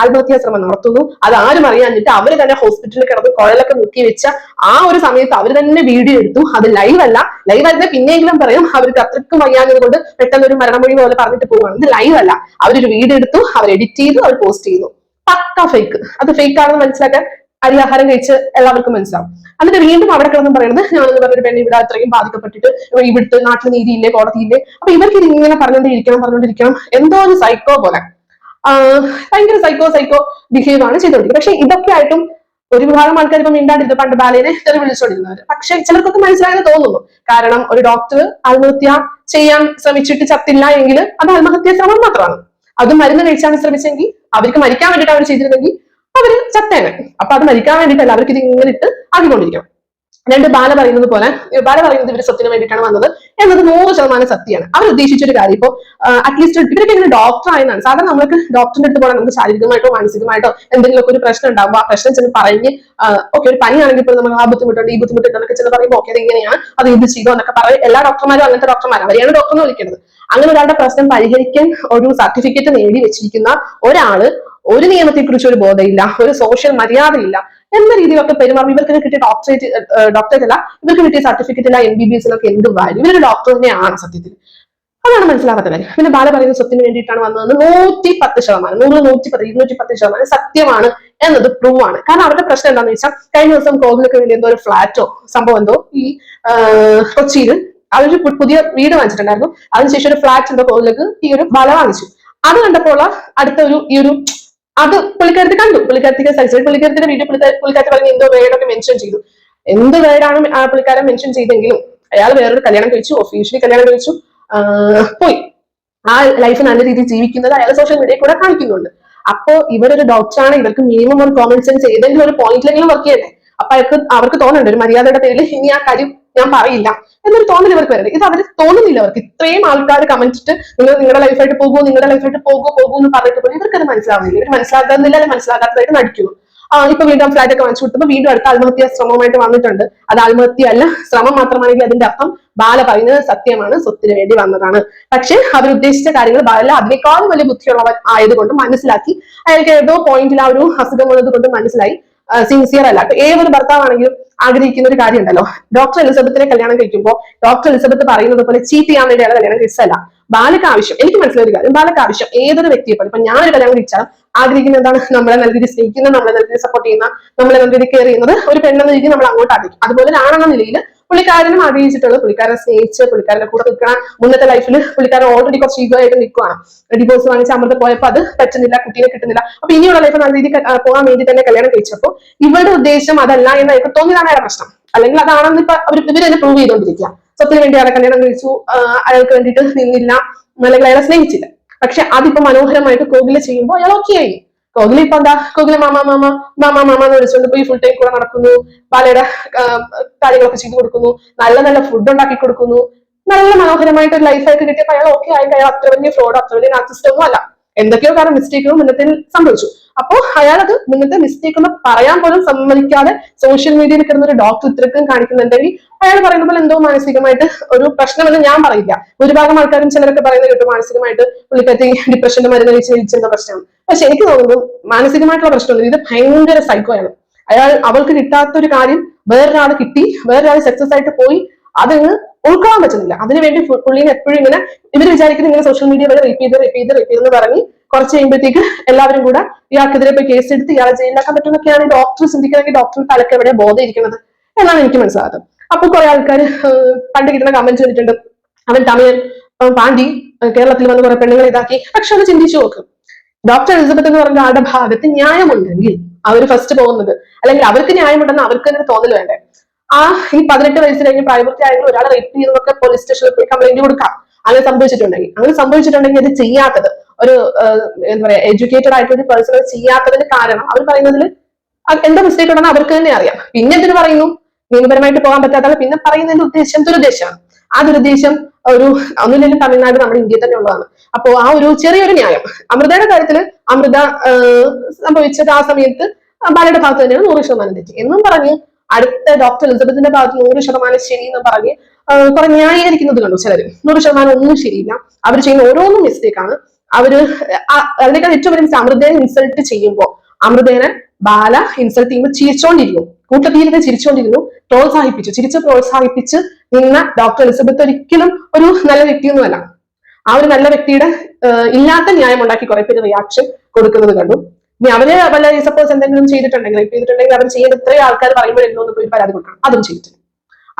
ആത്മഹത്യാ ശ്രമം നടത്തുന്നു. അത് ആരും അറിയാഞ്ഞിട്ട് അവർ തന്നെ ഹോസ്പിറ്റലിൽ കിടന്ന് കുഴലൊക്കെ മുക്കി വെച്ച ആ ഒരു സമയത്ത് അവർ തന്നെ വീഡിയോ എടുത്തു. അത് ലൈവ് അല്ല. ലൈവ് ആയിരുന്നെ പിന്നെയെങ്കിലും പറയും അവർക്ക് അത്രക്കും വയ്യാഞ്ഞത് കൊണ്ട് പെട്ടെന്ന് ഒരു മരണമൊഴി പോലെ പറഞ്ഞിട്ട് പോവുകയാണ് ഇത് ലൈവ് അല്ല. അവരൊരു വീഡിയോ എടുത്തു അവർ എഡിറ്റ് ചെയ്തു അവർ പോസ്റ്റ് ചെയ്തു. പക്ക ഫേക്ക് അത് ഫേക്ക് ആണെന്ന് മനസ്സിലാക്കാൻ അരിയാഹാരം കഴിച്ച് എല്ലാവർക്കും മനസ്സിലാവും. എന്നിട്ട് വീണ്ടും അവിടെ കിടന്നും പറയുന്നത് ഞാനെന്ന് പറഞ്ഞൊരു പെണ്ണ് ഇവിടെ അത്രയും ബാധിക്കപ്പെട്ടിട്ട് ഇവിടുത്തെ നാട്ടിൽ നീതിയില്ലേ കോടതിയില്ലേ അപ്പൊ ഇവർക്ക് ഇങ്ങനെ പറഞ്ഞുകൊണ്ടിരിക്കണം പറഞ്ഞുകൊണ്ടിരിക്കണം എന്തോ ഒരു സൈക്കോ പോലെ. ഭയങ്കര സൈക്കോ സൈക്കോ ബിഹേവ് ആണ് ചെയ്തുകൊണ്ടിരിക്കുന്നത്. പക്ഷെ ഇതൊക്കെ ആയിട്ടും ഒരു വിഭാഗം ആൾക്കാർ ഇപ്പൊ മിണ്ടാണ്ടിരുന്നു പണ്ട് ബാലേനെ തെറി വിളിച്ചുകൊണ്ടിരുന്നവർ പക്ഷെ ചിലർക്കൊക്കെ മനസ്സിലായെന്ന് തോന്നുന്നു. കാരണം ഒരു ഡോക്ടർ ആത്മഹത്യ ചെയ്യാൻ ശ്രമിച്ചിട്ട് ചത്തില്ല എങ്കിൽ അത് ആത്മഹത്യാ ശ്രമം മാത്രമാണ്. അത് മരുന്ന് കഴിച്ചാണ് ശ്രമിച്ചെങ്കിൽ അവർക്ക് മരിക്കാൻ വേണ്ടിയിട്ട് അവർ ചെയ്തിരുന്നെങ്കിൽ അവർ ചത്തേനെ അപ്പൊ അത് മരിക്കാൻ വേണ്ടിയിട്ടല്ല അവർക്ക് ഇത് ഇങ്ങനെ ഇട്ട് ആക്കിക്കൊണ്ടിരിക്കണം. രണ്ട് ബാല പറയുന്നത് പോലെ ബാല പറയുന്നത് ഇവർ സത്യത്തിന് വേണ്ടിയിട്ടാണ് വന്നത് എന്നത് നൂറ് ശതമാനം സത്യമാണ്. അവർ ഉദ്ദേശിച്ച ഒരു കാര്യം ഇപ്പൊ അറ്റ്ലീസ്റ്റ് ഇവരൊക്കെ ഇങ്ങനെ ഡോക്ടർ ആയതാണ് സാധാരണ നമ്മൾക്ക് ഡോക്ടറിന്റെ അടുത്ത് പോകണം നമുക്ക് ശാരീരികമായിട്ടോ മാനസികമായിട്ടോ എന്തെങ്കിലുമൊക്കെ ഒരു പ്രശ്നം ഉണ്ടാകുമ്പോൾ ആ പ്രശ്നം ചെന്ന് പറഞ്ഞ് ഓക്കെ ഒരു പനിയാണെങ്കിൽ ഇപ്പോൾ നമ്മൾ ആ ബുദ്ധിമുട്ടുണ്ട് ഈ ബുദ്ധിമുട്ടുണ്ട് എന്നൊക്കെ ചെന്ന് പറയുമ്പോൾ ഓക്കെ അത് ഇങ്ങനെയാണ് അത് ഇത് ചെയ്തോ എന്നൊക്കെ പറയും. എല്ലാ ഡോക്ടർമാരും അങ്ങനത്തെ ഡോക്ടർമാരും അവരെയാണ് ഡോക്ടർ എന്ന് വിളിക്കുന്നത് അങ്ങനെ ഒരാളുടെ പ്രശ്നം പരിഹരിക്കാൻ ഒരു സർട്ടിഫിക്കറ്റ് നേടി വെച്ചിരിക്കുന്ന ഒരാൾ ഒരു നിയമത്തെക്കുറിച്ച് ഒരു ബോധമില്ല ഒരു സോഷ്യൽ മര്യാദയില്ല. എന്ന രീതിയിലൊക്കെ പെരുമാറും. ഇവർക്ക് കിട്ടിയ ഡോക്ടറേറ്റ് ഡോക്ടറേറ്റ് അല്ല ഇവർക്ക് കിട്ടിയ സർട്ടിഫിക്കറ്റ് അല്ല എം ബി ബി എസിലൊക്കെ എന്ത് വാല്യൂ ഇവരൊരു ഡോക്ടർ തന്നെയാണ് സത്യത്തിൽ. അതാണ് മനസ്സിലാവാത്ത കാര്യം. പിന്നെ ബാല പറയുന്ന സ്വത്തിന് വേണ്ടിയിട്ടാണ് വന്നതെന്ന് നൂറ്റി പത്ത് ശതമാനം നൂറ് നൂറ്റി പത്ത് ഇരുന്നൂറ്റി പത്ത് ശതമാനം സത്യമാണ് എന്നത് പ്രൂവ് ആണ്. കാരണം അവരുടെ പ്രശ്നം എന്താണെന്ന് വെച്ചാൽ കഴിഞ്ഞ ദിവസം കോവിലൊക്കെ വേണ്ടി എന്തോ ഒരു ഫ്ലാറ്റോ സംഭവം എന്തോ ഈ കൊച്ചിയിൽ അവർ പുതിയ വീട് വാങ്ങിച്ചിട്ടുണ്ടായിരുന്നു. അതിനുശേഷം ഒരു ഫ്ലാറ്റ് എന്തോ കോവിലേക്ക് ഈ ഒരു ബല വാങ്ങിച്ചു. അത് കണ്ടപ്പോൾ അടുത്ത ഒരു ഈ ഒരു അത് പുള്ളിക്കാരത്തി കണ്ടു. പുള്ളിക്കാരത്തിക്ക് സക്സസ് പുള്ളിക്കാരത്തിന്റെ വീഡിയോ പുള്ളിക്കാരത്തി പറഞ്ഞ് എന്തോ വേർഡൊക്കെ മെൻഷൻ ചെയ്തു. എന്ത് വേർഡാണ് ആ പുള്ളിക്കാരൻ മെൻഷൻ ചെയ്തെങ്കിലും അയാൾ വേറൊരു കല്യാണം കഴിച്ചു ഒഫീഷ്യലി കല്യാണം കഴിച്ചു. പോയി. ആ ലൈഫ് നല്ല രീതിയിൽ ജീവിക്കുന്നത് അയാൾ സോഷ്യൽ മീഡിയയിൽ കൂടെ കാണിക്കുന്നുണ്ട്. അപ്പോ ഇവരൊരു ഡോക്ടറാണ് ഇവർക്ക് മിനിമം ഒരു കോമൺ സെൻസ് ഏതെങ്കിലും ഒരു പോയിന്റിലെങ്കിലും വർക്ക് ചെയ്യണ്ടേ അപ്പൊ അവർക്ക് അവർക്ക് തോന്നുന്നുണ്ട് ഒരു മര്യാദയുടെ പേരിൽ ഇനി ആ കാര്യം ഞാൻ പറയില്ല എന്നൊരു തോന്നൽ ഇവർക്ക് വരരുത് ഇത് അവർ തോന്നുന്നില്ല അവർക്ക്. ഇത്രയും ആൾക്കാർ കമന്റ് ഇട്ട് നിങ്ങൾ നിങ്ങളുടെ ലൈഫായിട്ട് പോകുമോ നിങ്ങളുടെ ലൈഫായിട്ട് പോകുമോ പോകുമോ എന്ന് പറഞ്ഞിട്ട് പോലും ഇവർക്ക് അത് മനസ്സിലാവുന്നില്ല. ഇവർ മനസ്സിലാക്കുന്നില്ല അല്ലെങ്കിൽ മനസ്സിലാക്കാത്തതായിട്ട് നടിക്കുന്നു. ആ ഇപ്പൊ വീണ്ടും ഫ്ലാറ്റ് ഒക്കെ വാങ്ങിച്ചു കൊടുത്തപ്പോ വീണ്ടും അടുത്ത ആത്മഹത്യ ശ്രമമായിട്ട് വന്നിട്ടുണ്ട്. അത് ആത്മഹത്യ അല്ല ശ്രമം മാത്രമാണെങ്കിൽ അതിന്റെ അർത്ഥം ബാല പറയുന്നത് സത്യമാണ് സ്വത്തിന് വേണ്ടി വന്നതാണ്. പക്ഷെ അവർ ഉദ്ദേശിച്ച കാര്യങ്ങൾ ബാല അതിനേക്കാളും വലിയ ബുദ്ധിയുള്ളവൻ ആയതുകൊണ്ട് മനസ്സിലാക്കി. അയാൾക്ക് ഏതോ പോയിന്റിൽ ആ ഒരു അസുഖം വന്നത് കൊണ്ട് മനസ്സിലായി. സിൻസിയർ അല്ല. ഏതൊരു ഭർത്താവാണെങ്കിലും ആഗ്രഹിക്കുന്ന ഒരു കാര്യമുണ്ടല്ലോ. ഡോക്ടർ എലിസബത്തിനെ കല്യാണം കഴിക്കുമ്പോൾ ഡോക്ടർ എലിസബത്ത് പറയുന്നത് പോലെ ചീറ്റ് ചെയ്യാൻ വേണ്ടിയാണ് കല്യാണം കഴിച്ചതല്ല. ബാലക്ക് ആവശ്യം. എനിക്ക് മനസ്സിലായ ഒരു കാര്യം. ബാലക്ക് ആവശ്യം. ഏതൊരു വ്യക്തിയെ പോലെ ഇപ്പൊ ഞാനൊരു കല്യാണം കഴിച്ചാൽ ആഗ്രഹിക്കുന്ന എന്താണ്? നമ്മളെ നല്ല രീതിയിൽ സ്നേഹിക്കുന്ന നമ്മളെ നല്ല രീതിയിൽ സപ്പോർട്ട് ചെയ്യുന്ന നമ്മളെ നല്ല രീതിയിൽ കെയർ ചെയ്യുന്നത് ഒരു പെണ്ണെന്ന രീതിയിൽ നമ്മൾ അങ്ങോട്ട് ആഗ്രഹിക്കും. അതുപോലെ ആണെന്ന നിലയിൽ പുള്ളിക്കാരനും അറിയിച്ചിട്ടുള്ളത്. പുള്ളിക്കാരനെ സ്നേഹിച്ച് പുള്ളിക്കാരന്റെ കൂടെ നിൽക്കണം മുന്നത്തെ ലൈഫിൽ പുള്ളിക്കാരൻ ഓൾറെഡി കുറച്ച് ഈഗോ ആയിട്ട് നിൽക്കുകയാണ് ഡിവോഴ്സ് വാങ്ങിച്ച് അമൃത പോയപ്പോൾ അത് പറ്റുന്നില്ല കുട്ടീനെ കിട്ടുന്നില്ല. അപ്പൊ ഇനിയുള്ള ലൈഫ് നല്ല രീതിയിൽ പോകാൻ വേണ്ടി തന്നെ കല്യാണം കഴിച്ചപ്പോൾ ഇവരുടെ ഉദ്ദേശം അതല്ല എന്ന് എനിക്ക് തോന്നിയതാണ് അയാളുടെ പ്രശ്നം. അല്ലെങ്കിൽ അതാണെന്ന് ഇപ്പൊ അവർ ഇവർ തന്നെ പ്രൂവ് ചെയ്തുകൊണ്ടിരിക്കുക സ്വത്തിന് വേണ്ടി അയാളെ കല്യാണം കഴിച്ചു അയാൾക്ക് വേണ്ടിയിട്ട് നിന്നില്ല അല്ലെങ്കിൽ അയാളെ സ്നേഹിച്ചില്ല. പക്ഷെ അതിപ്പോ മനോഹരമായിട്ട് കോകില ചെയ്യുമ്പോൾ അയാൾ ഓക്കെ ആയി. കോകില ഇപ്പൊ എന്താ? കോഹ്ലി മാമ മാമ മാമ മാമ എന്ന് വിളിച്ചുകൊണ്ട് പോയി ഫുൾ ടൈം കൂടെ നടക്കുന്നു. പലയുടെ കാര്യങ്ങളൊക്കെ ചെയ്തു കൊടുക്കുന്നു. നല്ല നല്ല ഫുഡ് ഉണ്ടാക്കി കൊടുക്കുന്നു. നല്ല മനോഹരമായിട്ട് ലൈഫായിട്ട് കിട്ടിയപ്പോൾ അയാൾ ഓക്കെ ആയി. അയാൾ അത്ര വലിയ ഫ്രോഡ് അത്ര വലിയ നാർസിസ്റ്റ് ഒന്നും അല്ല. എന്തൊക്കെയോ കാരണം മിസ്റ്റേക്കുകൾ മുന്നത്തിൽ സംഭവിച്ചു. അപ്പോൾ അയാൾ അത് മുന്നത്തെ മിസ്റ്റേക്ക് എന്ന് പറയാൻ പോലും സമ്മതിക്കാതെ സോഷ്യൽ മീഡിയയിൽ കിടന്ന ഒരു ഡോക്ടർ ഇത്രക്കും കാണിക്കുന്നുണ്ടെങ്കിൽ അയാൾ പറയുന്ന പോലെ എന്തോ മാനസികമായിട്ട് ഒരു പ്രശ്നമെന്ന് ഞാൻ പറയില്ല. ഭൂരിഭാഗം ആൾക്കാരും ചിലരൊക്കെ പറയുന്നത് കേട്ടു മാനസികമായിട്ട് പുള്ളിക്കത്തി ഡിപ്രഷന്റെ മരുന്ന് കഴിച്ച് കഴിച്ചെന്ന പ്രശ്നം. പക്ഷെ എനിക്ക് തോന്നുന്നു മാനസികമായിട്ടുള്ള പ്രശ്നമൊന്നും ഇത് ഭയങ്കര സൈക്കോയാണ് അയാൾ അവൾക്ക് കിട്ടാത്ത ഒരു കാര്യം വേറൊരാൾ കിട്ടി വേറൊരാൾ സക്സസ് ആയിട്ട് പോയി അതങ്ങ് ഉൾക്കൊള്ളാൻ പറ്റുന്നില്ല. അതിനുവേണ്ടി പുള്ളിനെ എപ്പോഴും ഇങ്ങനെ ഇവർ വിചാരിക്കുന്നത് ഇങ്ങനെ സോഷ്യൽ മീഡിയ വരെ റേപ്പ് ചെയ്ത് റേപ്പ് ചെയ്ത് ചെയ്തെന്ന് പറഞ്ഞ് കുറച്ച് കഴിയുമ്പോഴത്തേക്ക് എല്ലാവരും കൂടെ ഇയാൾക്കെതിരെ പോയി കേസ് എടുത്ത് ഇയാളെ ജയിലിലാക്കാൻ പറ്റുന്നൊക്കെയാണ് ഡോക്ടർ ചിന്തിക്കണമെങ്കിൽ ഡോക്ടർ തലക്ക് എവിടെ ബോധം ഇരിക്കുന്നത് എന്നാണ് എനിക്ക് മനസ്സിലാകുന്നത്. അപ്പൊ കുറെ ആൾക്കാർ പണ്ട് കിട്ടുന്ന കമന്റ് വന്നിട്ടുണ്ട്. അവൻ തമിഴൻ പാണ്ടി കേരളത്തിൽ വന്ന് കുറെ പെണ്ണുങ്ങളെ ഇതാക്കി. പക്ഷെ അത് ചിന്തിച്ചു നോക്കും. ഡോക്ടർ എലിസബത്ത് എന്ന് പറഞ്ഞ ആളുടെ ഭാഗത്ത് ന്യായമുണ്ടെങ്കിൽ അവർ ഫസ്റ്റ് പോകുന്നത് അല്ലെങ്കിൽ അവർക്ക് ന്യായമുണ്ടെന്ന് അവർക്ക് തന്നെ തോന്നൽ വേണ്ടേ? ആ ഈ പതിനെട്ട് വയസ്സ് കഴിഞ്ഞ് പ്രായപൂർത്തിയായെങ്കിൽ ഒരാളെ റേപ്പ് ചെയ്തതൊക്കെ പോലീസ് സ്റ്റേഷനിൽ പോയി കംപ്ലൈന്റ് കൊടുക്കാം. അങ്ങനെ സംഭവിച്ചിട്ടുണ്ടെങ്കിൽ അങ്ങനെ സംഭവിച്ചിട്ടുണ്ടെങ്കിൽ അത് ചെയ്യാത്തത് ഒരു എന്താ പറയാ എഡ്യൂക്കേറ്റഡ് ആയിട്ടുള്ള ഒരു പേഴ്സൺ ചെയ്യാത്തതിന് കാരണം അവർ പറയുന്നതിൽ എന്താ മിസ്റ്റേക്ക് ഉണ്ടെന്ന് അവർക്ക് തന്നെ അറിയാം. പിന്നെ എന്തിനു പറയുന്നു? നിയമപരമായിട്ട് പോകാൻ പറ്റാത്ത പിന്നെ പറയുന്നതിന്റെ ഉദ്ദേശം ദുരുദ്ദേശമാണ്. ആ ദുരുദ്ദേശം ഒരു ഒന്നുമില്ലെങ്കിൽ തമിഴ്നാട് നമ്മുടെ ഇന്ത്യയിൽ തന്നെ ഉള്ളതാണ്. അപ്പോ ആ ഒരു ചെറിയൊരു ന്യായം. അമൃതയുടെ കാര്യത്തിൽ അമൃത സംഭവിച്ചത് ആ സമയത്ത് ബാലയുടെ ഭാഗത്ത് തന്നെയാണ് നൂറ് ശതമാനം തെറ്റി. എന്നും പറഞ്ഞ് അടുത്ത ഡോക്ടർ എലിസബത്തിന്റെ ഭാഗത്ത് നൂറ് ശതമാനം ശരി എന്ന് പറഞ്ഞ് കുറെ ന്യായീകരിക്കുന്നത് കണ്ടു ചിലർ നൂറ് ശതമാനം ഒന്നും ശരിയില്ല. അവർ ചെയ്യുന്ന ഓരോന്നും മിസ്റ്റേക്ക് ആണ്. അവർ അതിനേക്കാൾ ഏറ്റവും വലിയ അമൃതയെ ഇൻസൾട്ട് ചെയ്യുമ്പോൾ അമൃതേനെ ബാല ഇൻസൾട്ട് ചെയ്യുമ്പോൾ ചിരിച്ചോണ്ടിരുന്നു. കൂട്ടത്തിയിരുന്ന് ചിരിച്ചോണ്ടിരുന്നു. പ്രോത്സാഹിപ്പിച്ചു. ചിരിച്ച് പ്രോത്സാഹിപ്പിച്ച് നിന്ന ഡോക്ടർ എലിസബത്ത് ഒരിക്കലും ഒരു നല്ല വ്യക്തിയൊന്നുമല്ല ആ ഒരു നല്ല വ്യക്തിയുടെ ഇല്ലാത്ത ന്യായം ഉണ്ടാക്കി കുറെ പേര് റിയാക്ഷൻ കൊടുക്കുന്നത് കണ്ടു. ഇനി അവർ വല്ല സപ്പോസ് എന്തെങ്കിലും ചെയ്തിട്ടുണ്ടെങ്കിൽ ചെയ്തിട്ടുണ്ടെങ്കിൽ അവർ ചെയ്യേണ്ട ഇത്രയും ആൾക്കാർ പറയുമ്പോഴെങ്കിലും ഒന്ന് പോയി പരാതി കൊടുക്കണം. അതും ചെയ്തിട്ടില്ല.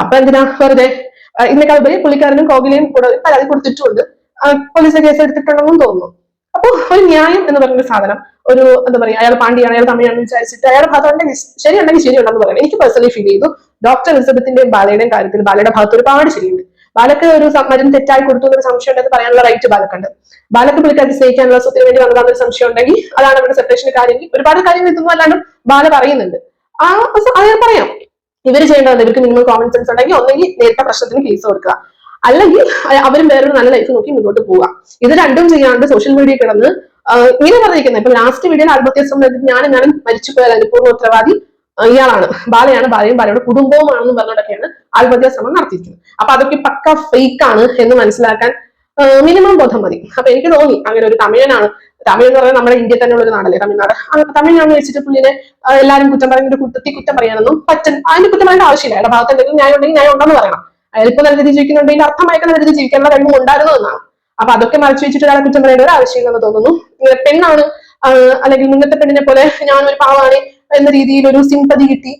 അപ്പൊ എന്തിനാ വെറുതെ ഇതിനേക്കാൾ ഉപരി പുള്ളിക്കാരനും കോകിലയും കൂടെ പരാതി കൊടുത്തിട്ടുണ്ട്. പോലീസ് കേസ് എടുത്തിട്ടുണ്ടെന്നും തോന്നുന്നു. അപ്പൊ ഒരു ന്യായം എന്ന് പറയുന്ന സാധനം ഒരു എന്താ പറയാ അയാൾ പാണ്ടിയാണ് അയാൾ തമിഴാണെന്ന് വിചാരിച്ചിട്ട് അയാളുടെ ഭാഗത്തുണ്ടെങ്കിൽ ശരിയുണ്ടെങ്കിൽ ശരിയുണ്ടെന്ന് പറയാം എനിക്ക് പേഴ്സണലി ഫീൽ ചെയ്തു. ഡോക്ടർ എലിസബത്തിന്റെയും ബാലയുടെയും കാര്യത്തിൽ ബാലയുടെ ഭാഗത്ത് ഒരുപാട് ശരിയുണ്ട്. ബാലക്ക് ഒരു മരുന്ന് തെറ്റായി കൊടുത്തു എന്നൊരു സംശയം ഉണ്ടെന്ന് പറയാനുള്ള റൈറ്റ് ബാലക്കുണ്ട്. ബാലക്ക് പുള്ളിക്കാരി സ്നേഹിക്കാനുള്ള സ്വത്തിന് വേണ്ടി വന്നതാണെന്നൊരു സംശയം ഉണ്ടെങ്കിൽ അതാണ് അവരുടെ സെപ്പറേഷൻ കാര്യമെങ്കിൽ ഒരുപാട് കാര്യങ്ങൾ എത്തുന്നു അല്ലാണ്ട് ബാല പറയുന്നുണ്ട്. ആ അതായത് പറയാം. ഇവർ ചെയ്യേണ്ടത് ഇവർക്ക് മിനിമം കോമൺ സെൻസ് ഉണ്ടെങ്കിൽ ഒന്നെങ്കിൽ നേരത്തെ പ്രശ്നത്തിന് കേസ് കൊടുക്കുക അല്ലെങ്കിൽ അവരും വേറൊരു നല്ല ലൈഫ് നോക്കി മുന്നോട്ട് പോവുക. ഇത് രണ്ടും ചെയ്യാണ്ട് സോഷ്യൽ മീഡിയ കിടന്ന് ഇങ്ങനെ പറഞ്ഞിരിക്കുന്നത്. ഇപ്പൊ ലാസ്റ്റ് വീഡിയോയിൽ ആത്മഹത്യ ശ്രമം ഞാനും ഞാനും മരിച്ചു പോയാൽ പൂർണ ഉത്തരവാദി ഇയാളാണ്. ബാലയാണ് ബാലയും ബാലയുടെ കുടുംബവുമാണെന്ന് പറഞ്ഞുകൊണ്ടൊക്കെയാണ് ആത്മഹത്യാ ശ്രമം നടത്തിയിരിക്കുന്നത്. അപ്പൊ അതൊക്കെ പക്ക ഫേക്ക് ആണ് എന്ന് മനസ്സിലാക്കാൻ മിനിമം ബോധം മതി. അപ്പൊ എനിക്ക് തോന്നി അങ്ങനെ ഒരു തമിഴനാണ്. തമിഴ് എന്ന് പറയുന്നത് നമ്മുടെ ഇന്ത്യയിൽ തന്നെയുള്ള ഒരു നാടല്ലേ തമിഴ്നാട്? തമിഴ്നാട് വെച്ചിട്ട് പുള്ളിനെ എല്ലാവരും കുറ്റം പറയുന്ന ഒരു കുറ്റത്തി കുറ്റം പറയാനൊന്നും പറ്റും അതിന്റെ കുറ്റം പറയേണ്ട ആവശ്യമില്ല. അയാളുടെ ഭാഗത്ത് എന്തെങ്കിലും ന്യായം ഉണ്ടെങ്കിൽ ന്യായം ഉണ്ടെന്ന് പറയണം. അയാളിപ്പോ നല്ല രീതിയിൽ ജീവിക്കുന്നുണ്ടെങ്കിൽ അർത്ഥമായിട്ട് നല്ല രീതിയിൽ ജീവിക്കാനുള്ള കഴിവും ഉണ്ടായിരുന്നു എന്നാണ്. അപ്പൊ അതൊക്കെ മറച്ചു വെച്ചിട്ട് ഒരാളെ കുറ്റം പറയേണ്ട ഒരു ആവശ്യമില്ലെന്ന് തോന്നുന്നു. പെണ്ണാണ് അല്ലെങ്കിൽ മുന്നത്തെ പെണ്ണിനെ പോലെ ഞാൻ ഒരു പാവാണ് എന്ന രീതിയിൽ ഒരു സിമ്പതി കിട്ടി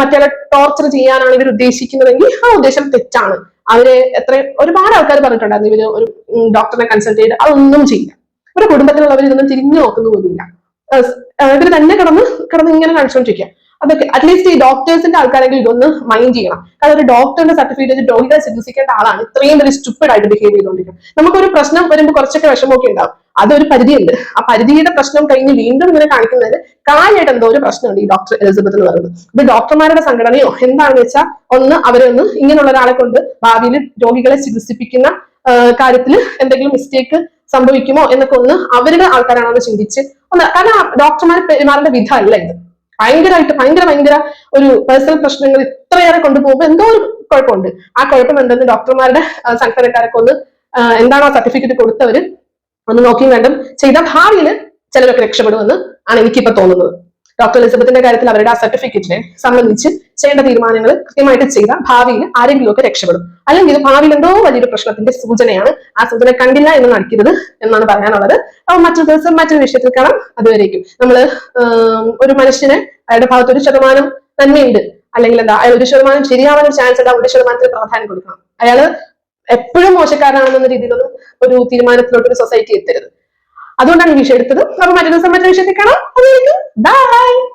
മറ്റേ ടോർച്ചർ ചെയ്യാനാണ് ഇവർ ഉദ്ദേശിക്കുന്നതെങ്കിൽ ആ ഉദ്ദേശം തെറ്റാണ്. അവർ എത്ര ഒരുപാട് ആൾക്കാർ പറഞ്ഞിട്ടുണ്ടായിരുന്നു ഇവർ ഒരു ഡോക്ടറിനെ കൺസൾട്ട് ചെയ്ത് അതൊന്നും ചെയ്യില്ല. ഒരു കുടുംബത്തിലുള്ളവർ ഇതൊന്നും തിരിഞ്ഞു നോക്കുന്നു പോലുമില്ല. ഇവർ തന്നെ കിടന്ന് കിടന്ന് ഇങ്ങനെ കാണിച്ചുകൊണ്ടിരിക്കുക അതൊക്കെ അറ്റ്ലീസ്റ്റ് ഈ ഡോക്ടേഴ്സിന്റെ ആൾക്കാരെങ്കിലും ഇതൊന്ന് മൈൻഡ് ചെയ്യണം. കാരണം ഒരു ഡോക്ടറിന്റെ സർട്ടിഫിക്കറ്റ് രോഗികളെ ചികിത്സിക്കേണ്ട ആളാണ് ഇത്രയും വലിയ സ്റ്റുപ്പിഡ് ആയിട്ട് ബിഹേവ് ചെയ്തുകൊണ്ടിരിക്കുന്നത്. നമുക്കൊരു പ്രശ്നം വരുമ്പോൾ കുറച്ചൊക്കെ വിഷമമൊക്കെ ഉണ്ടാവും. അതൊരു പരിധിയുണ്ട്. ആ പരിധിയുടെ പ്രശ്നം കഴിഞ്ഞ് വീണ്ടും ഇങ്ങനെ കാണിക്കുന്നതിന് കാര്യമായിട്ട് എന്തോ ഒരു പ്രശ്നമുണ്ട് ഈ ഡോക്ടർ എലിസബത്ത് എന്ന് പറയുന്നത്. ഇത് ഡോക്ടർമാരുടെ സംഘടനയോ എന്താണെന്ന് വെച്ചാൽ ഒന്ന് അവരെ ഒന്ന് ഇങ്ങനെയുള്ള ഒരാളെ കൊണ്ട് ഭാവിയിൽ രോഗികളെ ചികിത്സിപ്പിക്കുന്ന കാര്യത്തിൽ എന്തെങ്കിലും മിസ്റ്റേക്ക് സംഭവിക്കുമോ എന്നൊക്കെ ഒന്ന് അവരുടെ ആൾക്കാരാണോ എന്ന് ചിന്തിച്ച് ഒന്ന് കാരണം ഡോക്ടർമാർ പെരുമാറേണ്ട വിധമല്ല ഇത്. ഭയങ്കരമായിട്ട് ഭയങ്കര ഭയങ്കര ഒരു പേഴ്സണൽ പ്രശ്നങ്ങൾ ഇത്രയേറെ കൊണ്ടുപോകുമ്പോൾ എന്തോ ഒരു കുഴപ്പമുണ്ട്. ആ കുഴപ്പം എന്തെന്ന് ഡോക്ടർമാരുടെ സംഘടനക്കാരൊക്കെ ഒന്ന് എന്താണോ സർട്ടിഫിക്കറ്റ് കൊടുത്തവര് ഒന്ന് നോക്കിയും കണ്ടും ചെയ്ത ഭാവിയിൽ ചിലരൊക്കെ രക്ഷപ്പെടുമെന്ന് ആണ് എനിക്കിപ്പോ തോന്നുന്നത്. ഡോക്ടർ എലിസബത്തിന്റെ കാര്യത്തിൽ അവരുടെ ആ സർട്ടിഫിക്കറ്റിനെ സംബന്ധിച്ച് ചെയ്യേണ്ട തീരുമാനങ്ങൾ കൃത്യമായിട്ട് ചെയ്താൽ ഭാവിയിൽ ആരെങ്കിലുമൊക്കെ രക്ഷപ്പെടും. അല്ലെങ്കിൽ ഭാവിയിൽ എന്തോ വലിയൊരു പ്രശ്നത്തിന്റെ സൂചനയാണ് ആ സൂചന കണ്ടില്ല എന്ന് നടക്കരുത് എന്നാണ് പറയാനുള്ളത്. അപ്പൊ മറ്റൊരു ദിവസം മറ്റൊരു വിഷയത്തിൽ കാണാം. അതുവരേക്കും നമ്മൾ ഒരു മനുഷ്യന് അയാളുടെ ഭാഗത്ത് ഒരു ശതമാനം നന്മയുണ്ട്. അല്ലെങ്കിൽ എന്താ അയാൾ ഒരു ശതമാനം ശരിയാവാൻ ഒരു ചാൻസ് ഉണ്ട്. ആ ഒരു ശതമാനത്തിന് പ്രാധാന്യം കൊടുക്കണം. അയാൾ എപ്പോഴും മോശക്കാരനാണെന്ന രീതിയിലൊന്നും ഒരു തീരുമാനത്തിലോട്ട് ഒരു സൊസൈറ്റി എത്തരുത്. അതുകൊണ്ടാണ് വിഷയം എടുത്തത്. അപ്പൊ മറ്റൊരു ദിവസം മറ്റൊരു വിഷയത്തിൽ കാണാം. ബൈ